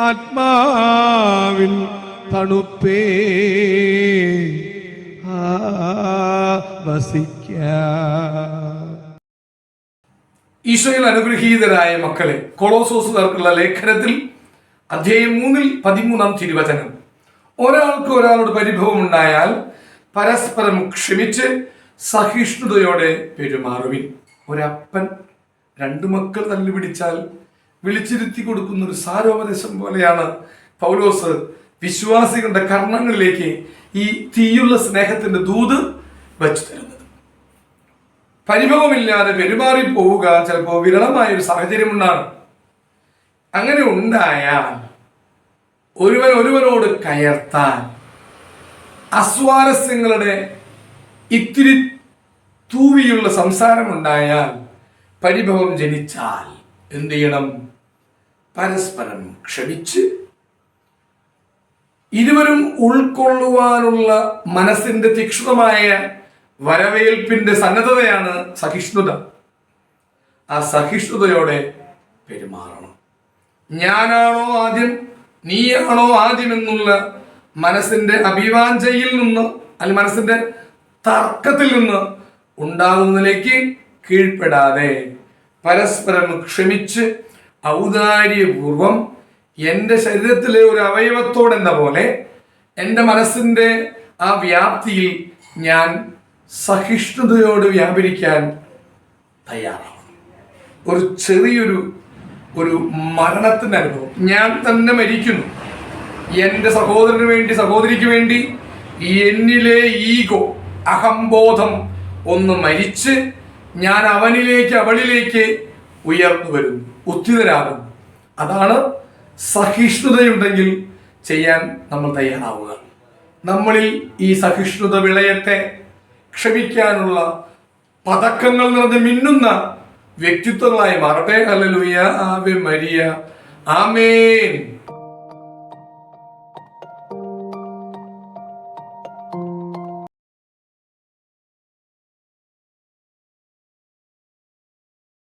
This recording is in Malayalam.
ആത്മാവിൻ തണുപ്പേ. വസിക്ക. ഈശോയിൽ അനുഗ്രഹീതരായ മക്കളെ കൊളോസോസുകാർക്കുള്ള ലേഖനത്തിൽ അധ്യായം മൂന്നിൽ പതിമൂന്നാം തിരുവചനം. ഒരാൾക്ക് ഒരാളോട് പരിഭവം ഉണ്ടായാൽ പരസ്പരം ക്ഷമിച്ച് സഹിഷ്ണുതയോടെ പെരുമാറുവിൻ. ഒരപ്പൻ രണ്ടു മക്കൾ തല്ലി പിടിച്ചാൽ വിളിച്ചിരുത്തി കൊടുക്കുന്ന ഒരു സാരോപദേശം പോലെയാണ് പൗലോസ് വിശ്വാസികളുടെ കർണങ്ങളിലേക്ക് ഈ തീയുള്ള സ്നേഹത്തിന്റെ ദൂത് വച്ചു തരുന്നത്. പരിഭവമില്ലാതെ പെരുമാറി പോവുക ചിലപ്പോൾ വിരളമായ ഒരു സാഹചര്യം ഉണ്ടാണ് അങ്ങനെ ഉണ്ടായാൽ ഒരുവൻ ഒരുവനോട് കയർത്താൻ അസ്വാരസ്യങ്ങളുടെ ഇത്തിരി തൂവിയുള്ള സംസാരമുണ്ടായാൽ പരിഭവം ജനിച്ചാൽ എന്ത് ചെയ്യണം? പരസ്പരം ക്ഷമിച്ച് ഇരുവരും ഉൾക്കൊള്ളുവാനുള്ള മനസ്സിന്റെ തീക്ഷ്ണമായ വരവേൽപ്പിന്റെ സന്നദ്ധതയാണ് സഹിഷ്ണുത. ആ സഹിഷ്ണുതയോടെ പെരുമാറണം. ഞാനാണോ ആദ്യം നീയാണോ ആദ്യം എന്നുള്ള മനസ്സിന്റെ അഭിവാഞ്ചയിൽ നിന്ന് അല്ലെങ്കിൽ മനസ്സിന്റെ തർക്കത്തിൽ നിന്ന് ഉണ്ടാകുന്നതിലേക്ക് കീഴ്പ്പെടാതെ പരസ്പരം ക്ഷമിച്ച് ഔദാര്യപൂർവം എന്റെ ശരീരത്തിലെ ഒരു അവയവത്തോടെന്ന പോലെ എന്റെ മനസ്സിന്റെ ആ വ്യാപ്തിയിൽ ഞാൻ സഹിഷ്ണുതയോട് വ്യാപരിക്കാൻ തയ്യാറാണ്. ഒരു ചെറിയൊരു ഒരു മരണത്തിന്റെ അനുഭവം. ഞാൻ തന്നെ മരിക്കുന്നു. എന്റെ സഹോദരന് വേണ്ടി സഹോദരിക്ക് വേണ്ടി എന്നിലെ ഈഗോ അഹംബോധം ഒന്ന് മരിച്ച് ഞാൻ അവനിലേക്ക് അവളിലേക്ക് ഉയർന്നു വരുന്നു ഉത്തിതരാകുന്നു അതാണ് സഹിഷ്ണുതയുണ്ടെങ്കിൽ ചെയ്യാൻ നമ്മൾ തയ്യാറാവുക. നമ്മളിൽ ഈ സഹിഷ്ണുത വിളയത്തെ ക്ഷമിക്കാനുള്ള പതക്കങ്ങൾ നിറഞ്ഞ് മിന്നുന്ന വ്യക്തിത്വങ്ങളായി മാറട്ടെ. Hallelujah Ave Maria amen.